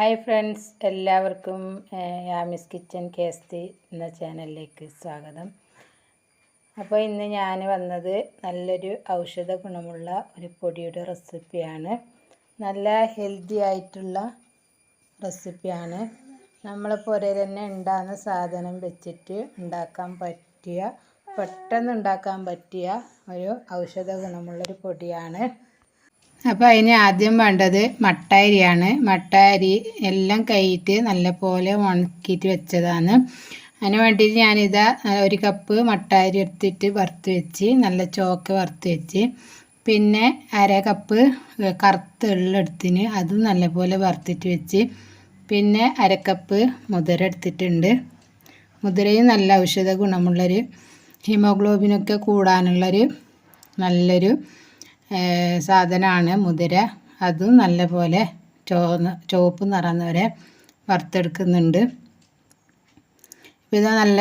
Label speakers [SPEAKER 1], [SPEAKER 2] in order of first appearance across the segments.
[SPEAKER 1] Hi friends എല്ലാവർക്കും യാമിസ് kitchen കേസ്തി എന്ന ചാനലിലേക്ക് സ്വാഗതം. അപ്പോൾ ഇന്ന് ഞാൻ വന്നത് നല്ലൊരു ഔഷധ ഗുണമുള്ള ഒരു പൊടിയുടെ റെസിപ്പിയാണ്. നല്ല ഹെൽത്തി ആയിട്ടുള്ള റെസിപ്പിയാണ്. നമ്മളെ പുരയിൽ തന്നെ ഉണ്ടാകുന്ന സാധനം വെച്ചിട്ട് ഉണ്ടാക്കാൻ പറ്റിയ പെട്ടെന്ന് ഉണ്ടാക്കാൻ പറ്റിയ ഒരു ഔഷധ ഗുണമുള്ളൊരു പൊടിയാണ്. അപ്പോൾ അതിന് ആദ്യം വേണ്ടത് മട്ട അരിയാണ് മട്ട അരി എല്ലാം കഴുകിയിട്ട് നല്ലപോലെ ഉണക്കിയിട്ട് വെച്ചതാണ്. അതിന് വേണ്ടിയിട്ട് ഞാനിതാ ഒരു കപ്പ് മട്ട അരി എടുത്തിട്ട് വറുത്ത് വെച്ച് നല്ല ചോക്ക് വറുത്ത് വെച്ച് പിന്നെ അര കപ്പ് കറുത്ത എള്ളെടുത്തിന് അതും നല്ലപോലെ വറുത്തിട്ട് വെച്ച് പിന്നെ അരക്കപ്പ് കപ്പ് മുതിര എടുത്തിട്ടുണ്ട്. മുതിരയും നല്ല ഔഷധ ഗുണമുള്ളൊരു ഹീമോഗ്ലോബിനൊക്കെ കൂടാനുള്ളൊരു നല്ലൊരു സാധനമാണ് മുതിര. അതും നല്ലപോലെ ചോന്ന് ചുവപ്പ് നിറന്ന് വരെ വറുത്തെടുക്കുന്നുണ്ട്. ഇപ്പം ഇതാ നല്ല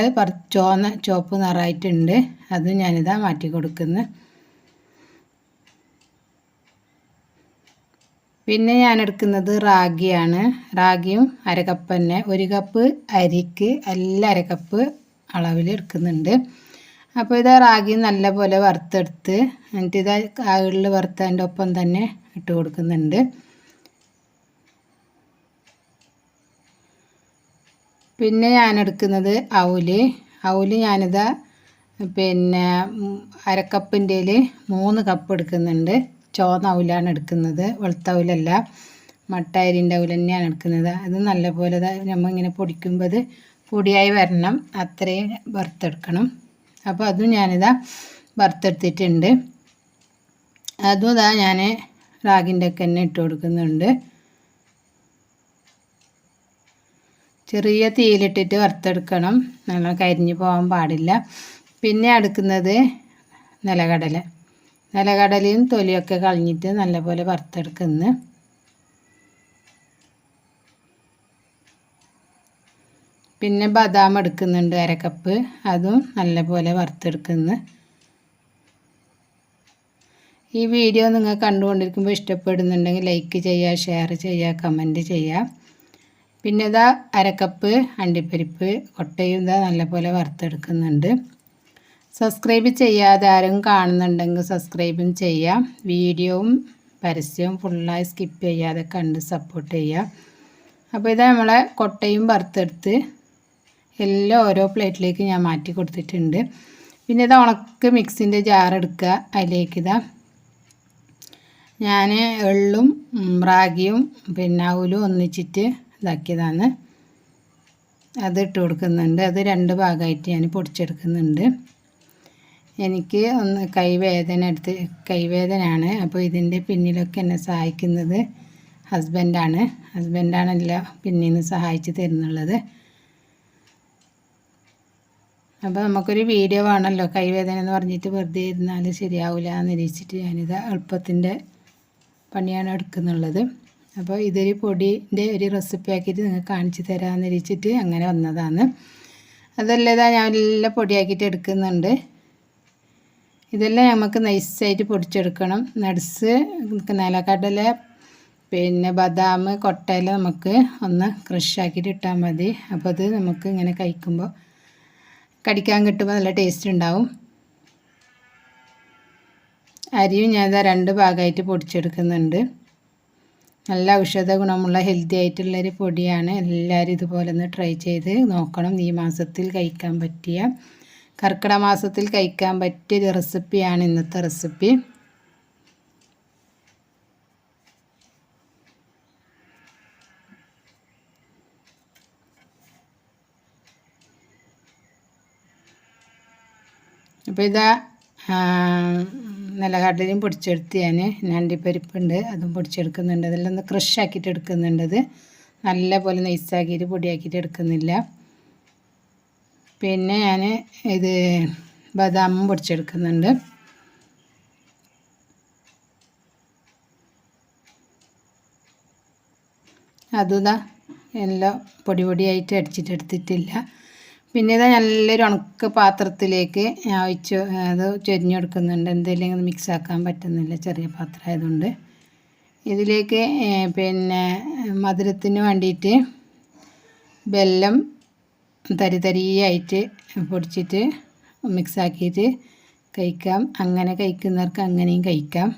[SPEAKER 1] ചുവന്ന ചുവപ്പ് നിറമായിട്ടുണ്ട്. അതും ഞാനിതാ മാറ്റി കൊടുക്കുന്നു പിന്നെ ഞാൻ എടുക്കുന്നത് റാഗിയാണ്. റാഗിയും അര കപ്പ് തന്നെ ഒരു കപ്പ് അരിക്ക് എല്ലാ അര കപ്പ് അളവിൽ എടുക്കുന്നുണ്ട്. അപ്പോൾ ഇത് റാഗി നല്ലപോലെ വറുത്തെടുത്ത് എന്നിട്ട് ഇത് കാകളിൽ വറുത്തതിന്റെ ഒപ്പം തന്നെ ഇട്ട് കൊടുക്കുന്നുണ്ട്. പിന്നെ ഞാൻ എടുക്കുന്നത് അവൽ. അവൽ ഞാനിത് പിന്നെ അരക്കപ്പിന്റെ മൂന്ന് കപ്പ് എടുക്കുന്നുണ്ട്. ചോന്ന അവലാണ് എടുക്കുന്നത്. വെളുത്ത അവലല്ല. മട്ട അവൽ തന്നെയാണ് എടുക്കുന്നത്. അത് നല്ലപോലെ നമ്മൾ ഇങ്ങനെ പൊടിക്കുമ്പോൾ പൊടിയായി വരണം. അത്രയും വറുത്തെടുക്കണം. അപ്പോൾ അതും ഞാനിതാ വറുത്തെടുത്തിട്ടുണ്ട്. അതും ഇതാ ഞാൻ റാഗിന്റെ ഒക്കെ തന്നെ ഇട്ട് കൊടുക്കുന്നുണ്ട്. ചെറിയ തീയിലിട്ടിട്ട് വറുത്തെടുക്കണം. നല്ല കരിഞ്ഞു പോകാൻ പാടില്ല. പിന്നെ അടുക്കുന്നത് നിലകടല. നിലകടലയും തൊലിയൊക്കെ കളഞ്ഞിട്ട് നല്ലപോലെ വറുത്തെടുക്കുന്നു. പിന്നെ ബദാം എടുക്കുന്നുണ്ട് അരക്കപ്പ് കപ്പ്. അതും നല്ലപോലെ വറുത്തെടുക്കുന്നു. ഈ വീഡിയോ നിങ്ങൾ കണ്ടുകൊണ്ടിരിക്കുമ്പോൾ ഇഷ്ടപ്പെടുന്നുണ്ടെങ്കിൽ ലൈക്ക് ചെയ്യുക ഷെയർ ചെയ്യുക കമന്റ് ചെയ്യുക. പിന്നെ ഇതാ അരക്കപ്പ് അണ്ടിപ്പരിപ്പ് കൊട്ടയും ഇതാ നല്ലപോലെ വറുത്തെടുക്കുന്നുണ്ട്. സബ്സ്ക്രൈബ് ചെയ്യാതെ ആരും കാണുന്നുണ്ടെങ്കിൽ സബ്സ്ക്രൈബും ചെയ്യാം. വീഡിയോവും പരസ്യവും ഫുള്ളായി സ്കിപ്പ് ചെയ്യാതെ കണ്ട് സപ്പോർട്ട് ചെയ്യുക. അപ്പോൾ ഇതാ നമ്മളെ കൊട്ടയും വറുത്തെടുത്ത് എല്ലാം ഓരോ പ്ലേറ്റിലേക്ക് ഞാൻ മാറ്റി കൊടുത്തിട്ടുണ്ട്. പിന്നെ ഇത് ഉണക്ക് മിക്സിന്റെ ജാർ എടുക്കുക. അതിലേക്ക് ഇതാ ഞാൻ എള്ളും റാഗിയും പിന്നെ അവലും ഒന്നിച്ചിട്ട് ഇതാക്കിയതാണ്. അത് ഇട്ട് കൊടുക്കുന്നുണ്ട്. അത് രണ്ട് ഭാഗമായിട്ട് ഞാൻ പൊടിച്ചെടുക്കുന്നുണ്ട്. എനിക്ക് ഒന്ന് കൈവേദന എടുത്ത് കൈവേദനയാണ്. അപ്പോൾ ഇതിന്റെ പിന്നിലൊക്കെ എന്നെ സഹായിക്കുന്നത് ഹസ്ബൻഡാണ്. ഹസ്ബൻഡാണ് എല്ലാം പിന്നിൽ നിന്ന് സഹായിച്ച് തരുന്നുള്ളത്. അപ്പോൾ നമുക്കൊരു വീഡിയോ വേണമല്ലോ കൈവേദന എന്ന് പറഞ്ഞിട്ട് വെറുതെ ഇരുന്നാൽ ശരിയാവില്ല എന്ന് നിരീക്ഷിച്ചിട്ട് ഞാനിത് എളുപ്പത്തിന്റെ പണിയാണ് എടുക്കുന്നുള്ളത്. അപ്പോൾ ഇതൊരു പൊടിന്റെ ഒരു റെസിപ്പി ആക്കിയിട്ട് നിങ്ങൾക്ക് കാണിച്ചു തരാമെന്ന് നിരീക്ഷിച്ചിട്ട് അങ്ങനെ വന്നതാണ്. അതല്ലതാ ഞാൻ എല്ലാം പൊടിയാക്കിയിട്ട് എടുക്കുന്നുണ്ട്. ഇതെല്ലാം നമുക്ക് നൈസായിട്ട് പൊടിച്ചെടുക്കണം. നട്സ് നിലക്കടല പിന്നെ ബദാം കൊട്ടയില നമുക്ക് ഒന്ന് ക്രഷാക്കിയിട്ട് ഇട്ടാൽ മതി. അപ്പോൾ അത് നമുക്ക് ഇങ്ങനെ കഴിക്കുമ്പോൾ കടിക്കാൻ കിട്ടുമ്പോൾ നല്ല ടേസ്റ്റ് ഉണ്ടാവും. അരിയും ഞാൻ ഇതാ രണ്ട് ഭാഗമായിട്ട് പൊടിച്ചെടുക്കുന്നുണ്ട്. നല്ല ഔഷധ ഗുണമുള്ള ഹെൽത്തി ആയിട്ടുള്ളൊരു പൊടിയാണ്. എല്ലാവരും ഇതുപോലെ ഒന്ന് ട്രൈ ചെയ്ത് നോക്കണം. ഈ മാസത്തിൽ കഴിക്കാൻ പറ്റിയ കർക്കിടക മാസത്തിൽ കഴിക്കാൻ പറ്റിയ റെസിപ്പിയാണ് ഇന്നത്തെ റെസിപ്പി അപ്പോൾ ഇതാ നിലക്കടലയും പൊടിച്ചെടുത്ത് ഞാൻ ഞണ്ടിപ്പരിപ്പുണ്ട് അതും പൊടിച്ചെടുക്കുന്നുണ്ട്. അതെല്ലാം ഒന്ന് ക്രഷ് ആക്കിയിട്ട് എടുക്കുന്നുണ്ട് അത്. നല്ല പോലെ നൈസാക്കിയിട്ട് പൊടിയാക്കിയിട്ട് എടുക്കുന്നില്ല. പിന്നെ ഞാൻ ഇത് ബദാമും പൊടിച്ചെടുക്കുന്നുണ്ട്. അതുതാ എല്ലാം പൊടി പൊടിയായിട്ട് അടിച്ചിട്ട് എടുത്തിട്ടില്ല പിന്നെ ഇതാ നല്ലൊരു ഉണക്ക പാത്രത്തിലേക്ക് ഞാൻ ഒഴിച്ച് അത് ചൊരിഞ്ഞെടുക്കുന്നുണ്ട് എന്തെങ്കിലും മിക്സ് ആക്കാൻ പറ്റുന്നില്ല ചെറിയ പാത്രം ആയതുകൊണ്ട്. ഇതിലേക്ക് പിന്നെ മധുരത്തിന് വേണ്ടിയിട്ട് ബെല്ലം തരി തരിയായിട്ട് പൊടിച്ചിട്ട് മിക്സാക്കിയിട്ട് കഴിക്കാം. അങ്ങനെ കഴിക്കുന്നവർക്ക് അങ്ങനെയും കഴിക്കാം.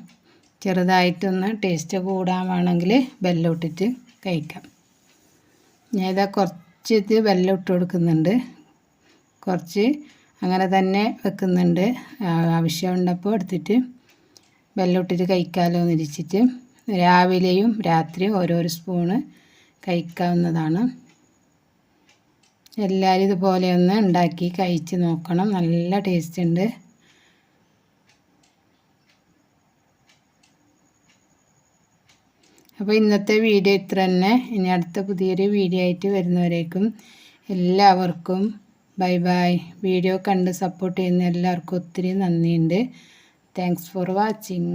[SPEAKER 1] ചെറുതായിട്ടൊന്ന് ടേസ്റ്റ് കൂടാൻ വേണമെങ്കിൽ വെല്ലം ഇട്ടിട്ട് കഴിക്കാം. ഞാൻ ഇതാ കുറച്ച് ഇത് വെല്ലം ഇട്ട് കൊടുക്കുന്നുണ്ട്. കുറച്ച് അങ്ങനെ തന്നെ വെക്കുന്നുണ്ട്. ആവശ്യമുണ്ടപ്പോൾ എടുത്തിട്ട് വെല്ലോട്ടിട്ട് കഴിക്കാമല്ലോ എന്ന് ഇരിച്ചിട്ട് രാവിലെയും രാത്രിയും ഓരോരോ സ്പൂണ് കഴിക്കാവുന്നതാണ്. എല്ലാവരും ഇതുപോലെ ഒന്ന് ഉണ്ടാക്കി കഴിച്ച് നോക്കണം. നല്ല ടേസ്റ്റ് ഉണ്ട്. അപ്പോൾ ഇന്നത്തെ വീഡിയോ ഇത്ര തന്നെ. ഇനി അടുത്ത പുതിയൊരു വീഡിയോ ആയിട്ട് വരുന്നവരേക്കും എല്ലാവർക്കും ബൈ ബൈ വീഡിയോ കണ്ട് സപ്പോർട്ട് ചെയ്യുന്ന എല്ലാവർക്കും ഒത്തിരി നന്ദിയുണ്ട്. Thanks for watching